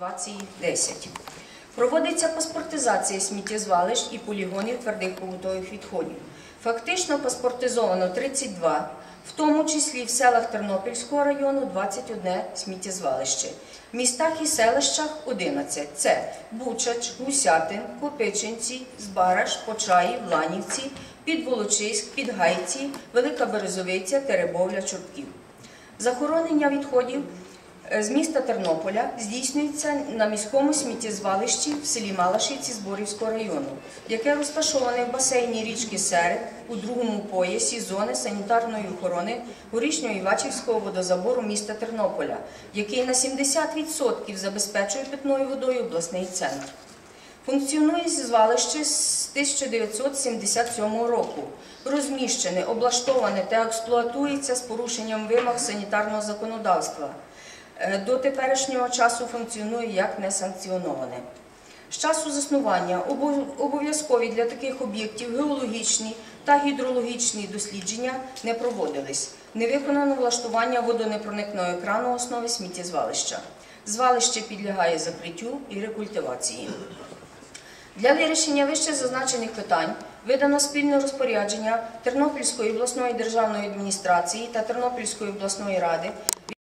2010. Проводиться паспортизація сміттєзвалищ і полігонів твердих побутових відходів. Фактично паспортизовано 32, в тому числі в селах Тернопільського району 21 сміттєзвалище. В містах і селищах 11. Це Бучач, Гусятин, Копичинці, Збараш, Почаїв, Ланівці, Підволочиськ, Підгайці, Велика Березовиця, Теребовля, Чортків. Захоронення відходів з міста Тернополя здійснюється на міському сміттєзвалищі в селі Малашівці Зборівського району, яке розташоване в басейні річки Серед у другому поясі зони санітарної охорони горішньо-івачівського водозабору міста Тернополя, який на 70% забезпечує питною водою обласний центр. Функціонує звалище з 1977 року. Розміщене, облаштоване та експлуатується з порушенням вимог санітарного законодавства. Е, До теперішнього часу функціонує як несанкціоноване. З часу заснування обов'язкові для таких об'єктів геологічні та гідрологічні дослідження не проводились. Не виконано влаштування водонепроникного екрану основи сміттєзвалища. Звалище підлягає закриттю і рекультивації. Для вирішення вище зазначених питань видано спільне розпорядження Тернопільської обласної державної адміністрації та Тернопільської обласної ради